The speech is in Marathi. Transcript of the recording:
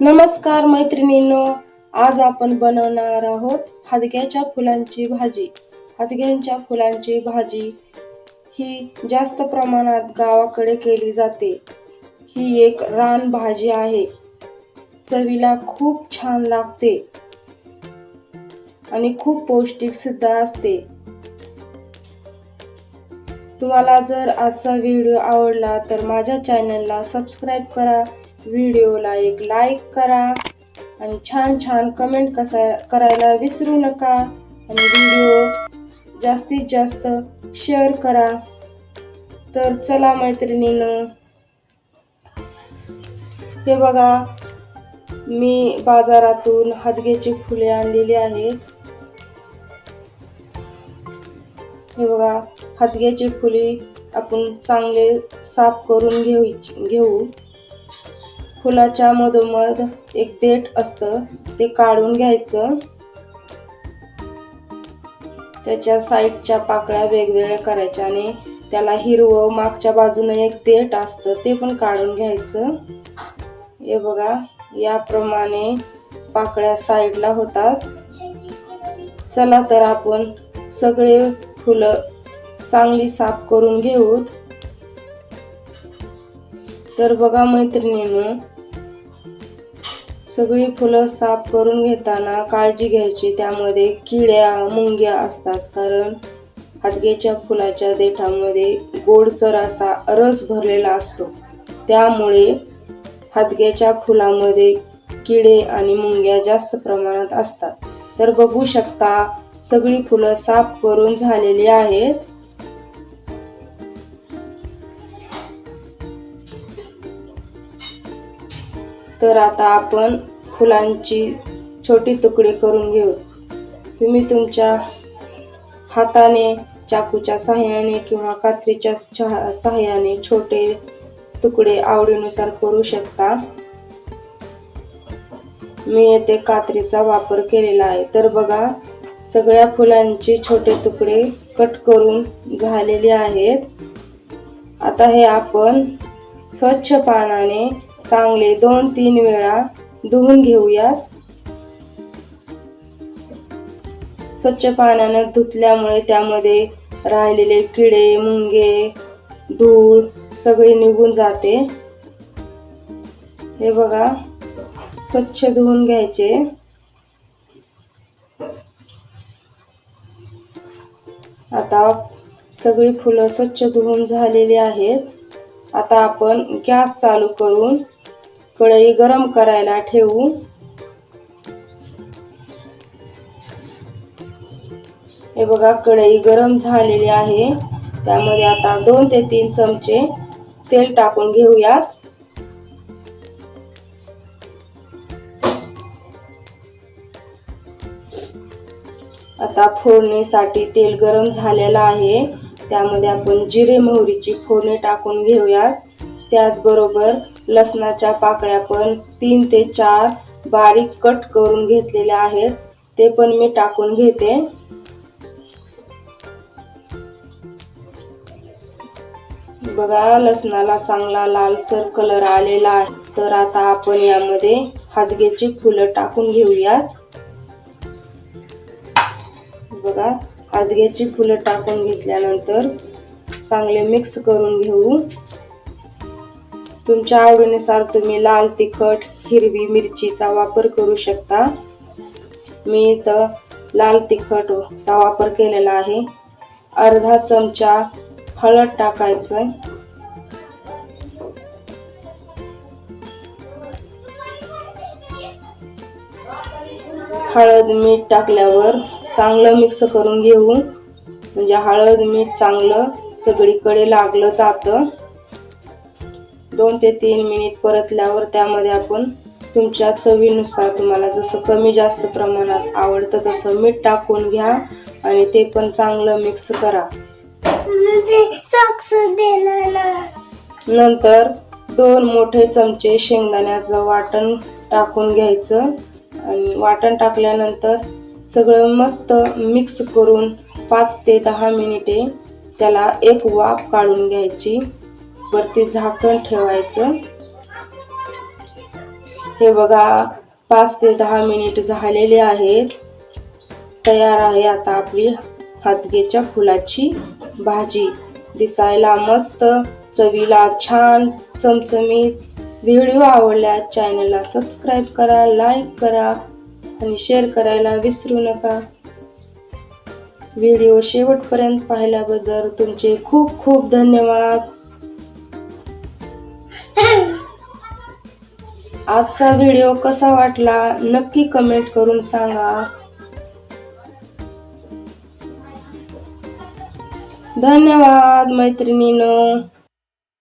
नमस्कार मैत्रिणींनो आज आपण बनवणार आहोत हादग्याच्या फुलांची भाजी. हादग्यांच्या फुलांची भाजी ही जास्त प्रमाणात गावाकडे केली जाते. ही एक रान भाजी आहे. चवीला खूप छान लागते आणि खूप पौष्टिक सुद्धा असते. तुम्हाला जर आजचा व्हिडिओ आवडला तर माझ्या चॅनलला सबस्क्राईब करा. व्हिडिओला एक लाईक करा आणि छान छान कमेंट कसा करायला विसरू नका. आणि व्हिडिओ जास्तीत जास्त शेअर करा. तर चला मैत्रिणीनं हे बघा मी बाजारातून हदगेची फुले आणलेली आहेत. हे बघा हदग्याची फुले आपण चांगले साफ करून घेऊ घेऊ. फुलाच्या मधोमध एक देठ असतं ते काढून घ्यायचं. त्याच्या साईडच्या पाकळ्या वेगवेगळ्या करायच्या आणि त्याला हिरवं मागच्या बाजूने एक देठ असतं ते पण काढून घ्यायचं. हे बघा याप्रमाणे पाकळ्या साईडला होतात. चला तर आपण सगळे फुलं चांगली साफ करून घेऊ तर बघा मैत्रिणीनं सगळी फुलं साफ करून घेताना काळजी घ्यायची. त्यामध्ये किड्या मुंग्या असतात. कारण हादग्याच्या फुलाच्या देठामध्ये गोडसर असा रस भरलेला असतो. त्यामुळे हादग्याच्या फुलामध्ये किडे आणि मुंग्या जास्त प्रमाणात असतात. तर बघू शकता सगळी फुलं साफ करून झालेली आहेत. तर आता आपण फुलांची छोटी तुकडे करून घेऊ. तुम्ही तुमच्या हाताने चाकूच्या सहाय्याने किंवा कात्रीच्या छा- सहाय्याने छोटे तुकडे आवडीनुसार करू शकता. मी येथे कात्रीचा वापर केलेला आहे. तर बघा सगळ्या फुलांचे छोटे तुकडे कट करून झालेले आहेत. आता हे आपण स्वच्छ पानाने चांगले दोन तीन वेळा धुवून घेऊयात. स्वच्छ पाण्याने धुतल्यामुळे त्यामध्ये राहिलेले किडे मुंगे धूळ सगळे निघून जाते. हे बघा स्वच्छ धुवून घ्यायचे. आता सगळी फुलं स्वच्छ धुवून झालेली आहेत. आता आपण गॅस चालू करून कढई गरम करायला ठेवू. हे बघा कढई गरम झालेली आहे. त्यामध्ये आता दोन ते तीन चमचे तेल टाकून घेऊयात. आता फोडणीसाठी तेल गरम झालेलं आहे. त्यामध्ये आपण जिरे मोहरीची फोडणी टाकून घेऊयात. त्याचबरोबर लसणाच्या पाकळ्या पण तीन ते चार बारीक कट करून घेतलेल्या आहेत. ते पण मी टाकून घेते. बघा लसणाला चांगला लालसर कलर आलेला आहे. तर आता आपण यामध्ये हादग्याची फुलं टाकून घेऊयात. बघा हादग्याची फुलं टाकून घेतल्यानंतर चांगले मिक्स करून घेऊ. तुमच्या आवडीनुसार तुम्ही लाल तिखट हिरवी मिरचीचा वापर करू शकता. मी इथं लाल तिखटचा वापर केलेला आहे. अर्धा चमचा हळद टाकायचं हळद मीठ टाकल्यावर चांगलं मिक्स करून घेऊ. म्हणजे हळद मीठ चांगलं सगळीकडे लागलं जातं. दोन ते तीन मिनिट परतल्यावर त्यामध्ये आपण तुमच्या चवीनुसार तुम्हाला जसं कमी जास्त प्रमाणात आवडतं तसं मीठ टाकून घ्या आणि ते पण चांगलं मिक्स करा. नंतर दोन मोठे चमचे शेंगदाण्याचं वाटण टाकून घ्यायचं आणि वाटण टाकल्यानंतर सगळं मस्त मिक्स करून पाच ते दहा मिनिटे त्याला एक वाफ काढून घ्यायची. वरती झाकण ठेवायचं. हे बघा पाच ते दहा मिनिट झालेले आहेत. तयार आहे आता आपली हातगेच्या फुलाची भाजी. दिसायला मस्त चवीला छान चमचमीत. व्हिडिओ आवडल्यास चॅनलला सबस्क्राईब करा लाईक करा आणि शेअर करायला विसरू नका. व्हिडिओ शेवटपर्यंत पाहिल्याबद्दल तुमचे खूप खूप धन्यवाद. आजचा व्हिडिओ कसा वाटला नक्की कमेंट करून सांगा. धन्यवाद मैत्रिणीनं.